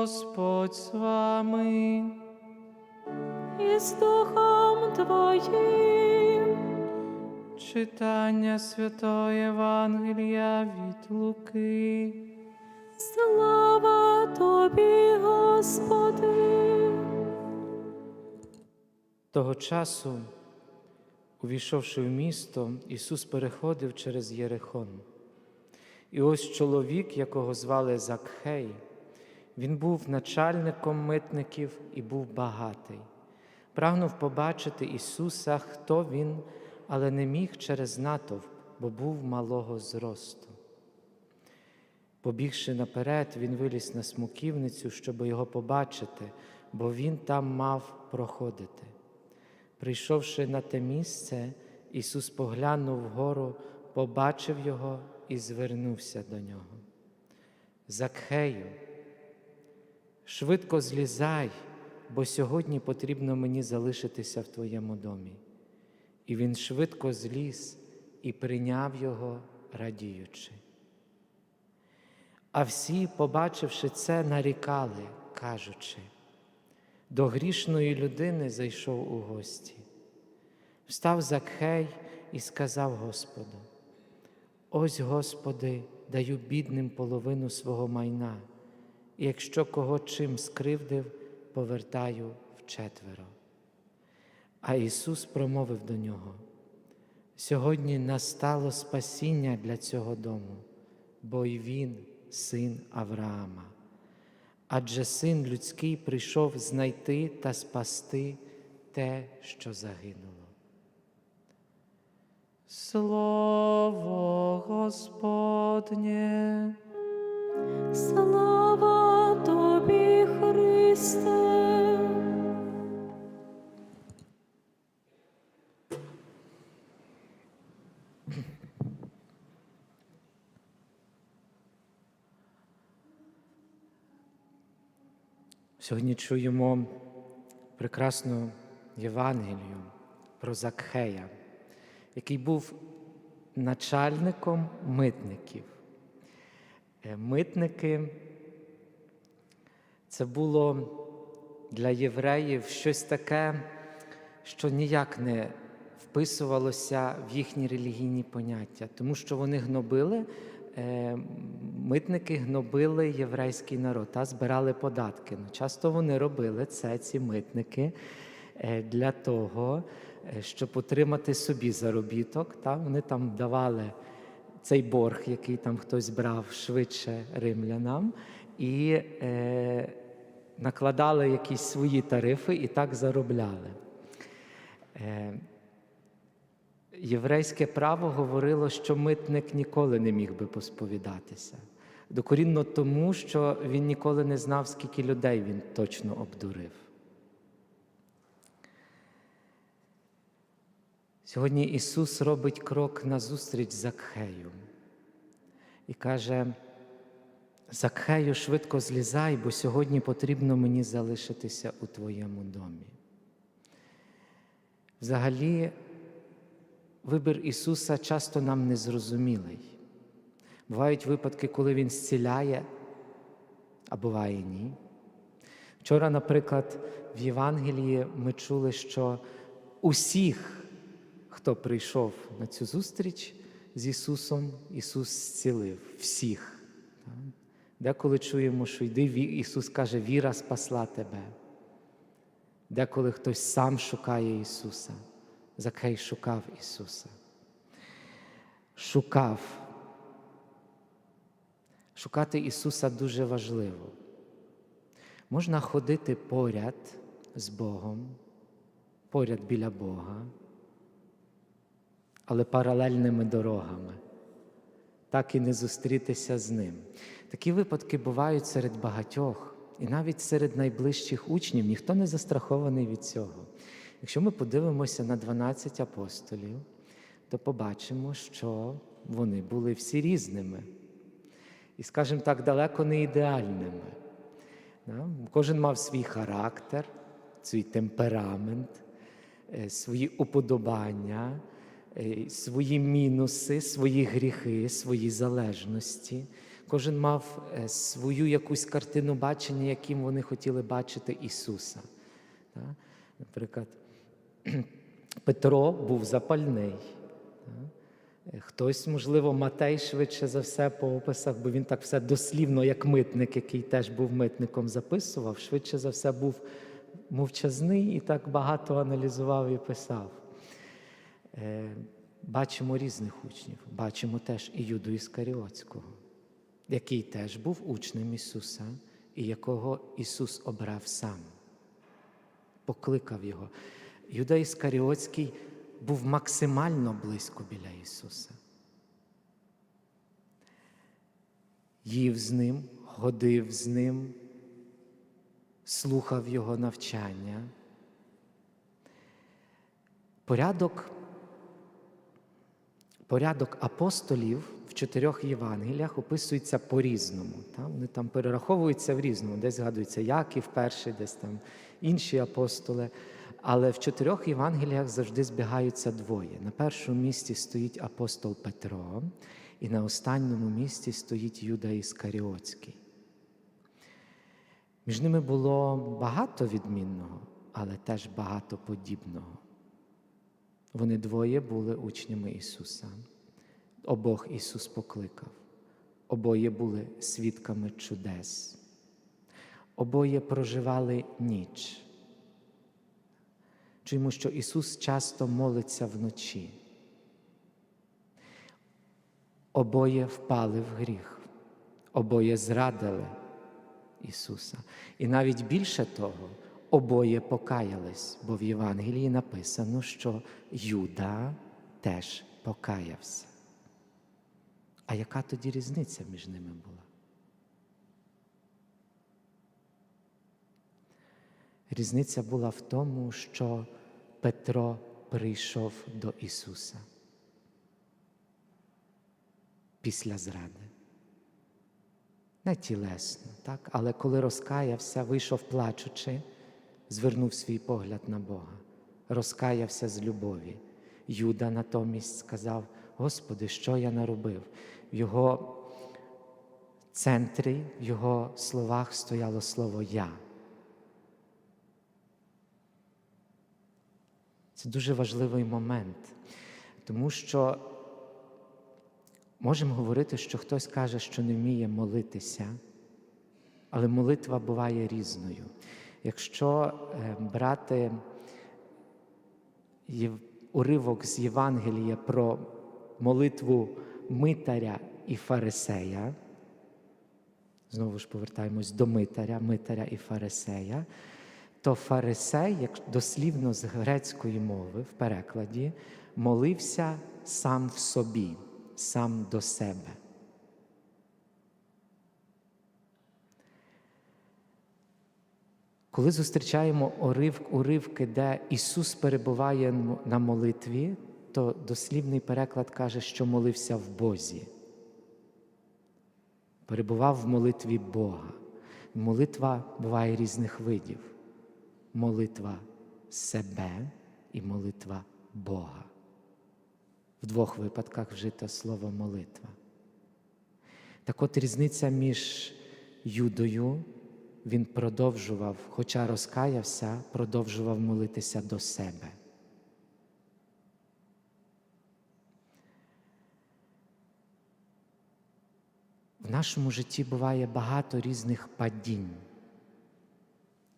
Господь з вами. і з Духом Твоїм. Читання Святого Євангелія від Луки. Слава Тобі, Господи. Того часу, увійшовши в місто, Ісус переходив через Єрихон. І ось чоловік, якого звали Закхей, він був начальником митників і був багатий. Прагнув побачити Ісуса, хто він, але не міг через натовп, бо був малого зросту. Побігши наперед, він виліз на смуківницю, щоб його побачити, бо він там мав проходити. Прийшовши на те місце, Ісус поглянув вгору, побачив його і звернувся до нього. Закхею, швидко злізай, бо сьогодні потрібно мені залишитися в твоєму домі. І він швидко зліз і прийняв його, радіючи. А всі, побачивши це, нарікали, кажучи, до грішної людини зайшов у гості. Встав Закхей і сказав Господу: Ось, Господи, даю бідним половину свого майна, якщо кого чим скривдив, повертаю вчетверо. А Ісус промовив до нього: Сьогодні настало спасіння для цього дому, бо й він син Авраама. Адже син людський прийшов знайти та спасти те, що загинуло. Слово Господнє. Слава Тобі, Христе. Сьогодні чуємо прекрасну Євангелію про Закхея, який був начальником митників. Е, Митники це було для євреїв щось таке, що ніяк не вписувалося в їхні релігійні поняття, тому що вони гнобили, е, митники гнобили єврейський народ та збирали податки. Ну, Часто вони робили це, ці митники, е, для того, щоб отримати собі заробіток. Та? Вони там давали цей борг, який там хтось брав швидше римлянам, і е, накладали якісь свої тарифи і так заробляли. Е, Єврейське право говорило, що митник ніколи не міг би посповідатися. Докорінно тому, що він ніколи не знав, скільки людей він точно обдурив. Сьогодні Ісус робить крок назустріч Закхею і каже: Закхею, швидко злізай, бо сьогодні потрібно мені залишитися у твоєму домі. Взагалі, вибір Ісуса часто нам незрозумілий. Бувають випадки, коли Він зціляє, а буває ні. Вчора, наприклад, в Євангелії ми чули, що усіх, хто прийшов на цю зустріч з Ісусом, Ісус зцілив всіх. Деколи чуємо, що йди, Ісус каже, віра спасла тебе. Деколи хтось сам шукає Ісуса. Закхей шукав Ісуса. Шукав. Шукати Ісуса дуже важливо. Можна ходити поряд з Богом, поряд біля Бога, але паралельними дорогами, так і не зустрітися з Ним. Такі випадки бувають серед багатьох, і навіть серед найближчих учнів ніхто не застрахований від цього. Якщо ми подивимося на 12 апостолів, то побачимо, що вони були всі різними. І, скажімо так, далеко не ідеальними. Кожен мав свій характер, свій темперамент, е, свої уподобання, свої мінуси, свої гріхи, свої залежності. Кожен мав е, свою якусь картину бачення, яким вони хотіли бачити Ісуса. Наприклад, Петро був запальний. Е, Хтось, можливо, Матей швидше за все по описах, бо він так все дослівно, як митник, який теж був митником, записував, швидше за все був мовчазний і так багато аналізував і писав. Е, Бачимо різних учнів, бачимо теж і Юду Іскаріотського, який теж був учнем Ісуса, і якого Ісус обрав сам, покликав його. Юда Іскаріотський був максимально близько біля Ісуса. Їв з ним, ходив з ним, слухав Його навчання. Порядок Порядок апостолів в чотирьох Євангеліях описується по-різному. Там, вони там перераховуються в різному. Десь згадується Яків перший, десь там інші апостоли. Але в чотирьох Євангеліях завжди збігаються двоє. На першому місці стоїть апостол Петро, і на останньому місці стоїть Юда Іскаріотський. Між ними було багато відмінного, але теж багато подібного. Вони двоє були учнями Ісуса. Обох Ісус покликав. Обоє були свідками чудес. Обоє проживали ніч. Чуємо, що Ісус часто молиться вночі. Обоє впали в гріх, обоє зрадили Ісуса. І навіть більше того, обоє покаялись, бо в Євангелії написано, що Юда теж покаявся. А яка тоді різниця між ними була? Різниця була в тому, що Петро прийшов до Ісуса після зради. Не тілесно, так? але коли розкаявся, вийшов плачучи, звернув свій погляд на Бога, розкаявся з любові. Юда натомість сказав: Господи, що я наробив? В його центрі, в його словах стояло слово Я. Це дуже важливий момент, тому що можемо говорити, що хтось каже, що не вміє молитися, але молитва буває різною. Якщо е, брати уривок з Євангелія про молитву митаря і фарисея, знову ж повертаємось до митаря, митаря і фарисея, то фарисей, як дослівно з грецької мови в перекладі, молився сам в собі, сам до себе. Коли зустрічаємо уривк, уривки, де Ісус перебуває на молитві, то дослівний переклад каже, що молився в Бозі. Перебував в молитві Бога. Молитва буває різних видів: молитва себе і молитва Бога. В двох випадках вжито слово молитва. Так от різниця між Юдою, він продовжував, хоча розкаявся, продовжував молитися до себе. В нашому житті буває багато різних падінь,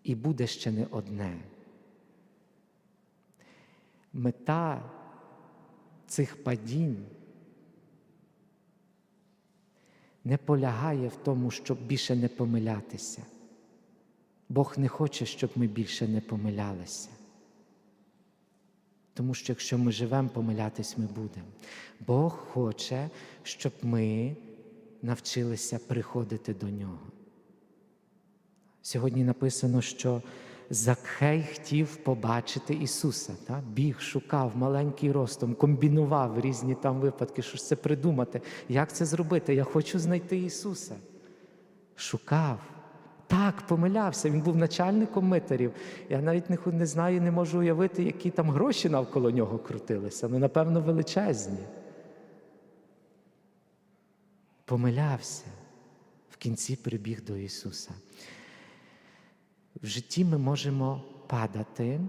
і буде ще не одне. Мета цих падінь не полягає в тому, щоб більше не помилятися. Бог не хоче, щоб ми більше не помилялися. Тому що якщо ми живемо, помилятись ми будемо. Бог хоче, щоб ми навчилися приходити до Нього. Сьогодні написано, що Закхей хотів побачити Ісуса. Так? Біг, шукав маленький ростом, комбінував різні там випадки, що ж це придумати. Як це зробити? Я хочу знайти Ісуса. Шукав. Так, помилявся. Він був начальником митарів. Я навіть не, не знаю, не можу уявити, які там гроші навколо нього крутилися. Ну, напевно, величезні. Помилявся. в кінці прибіг до Ісуса. В житті ми можемо падати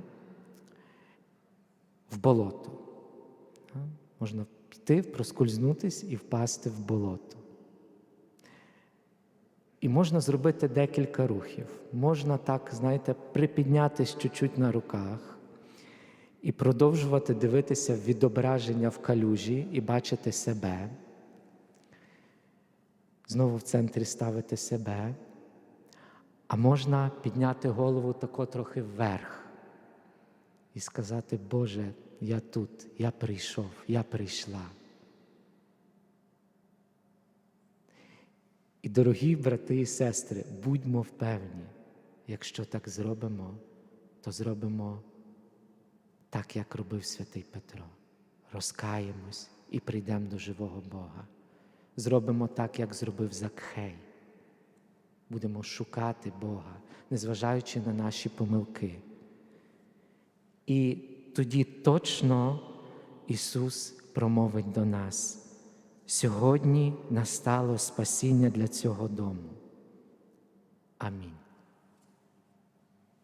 в болото. Можна піти, проскользнутись і впасти в болото. І можна зробити декілька рухів. Можна так, знаєте, припіднятись чуть-чуть на руках і продовжувати дивитися відображення в калюжі і бачити себе. Знову в центрі ставити себе. А можна підняти голову тако трохи вверх і сказати, Боже, я тут, я прийшов, я прийшла. І, дорогі брати і сестри, будьмо впевні, якщо так зробимо, то зробимо так, як робив святий Петро. Розкаємось і прийдемо до живого Бога. Зробимо так, як зробив Закхей. Будемо шукати Бога, незважаючи на наші помилки. І тоді точно Ісус промовить до нас. Сьогодні настало спасіння для цього дому. Амінь.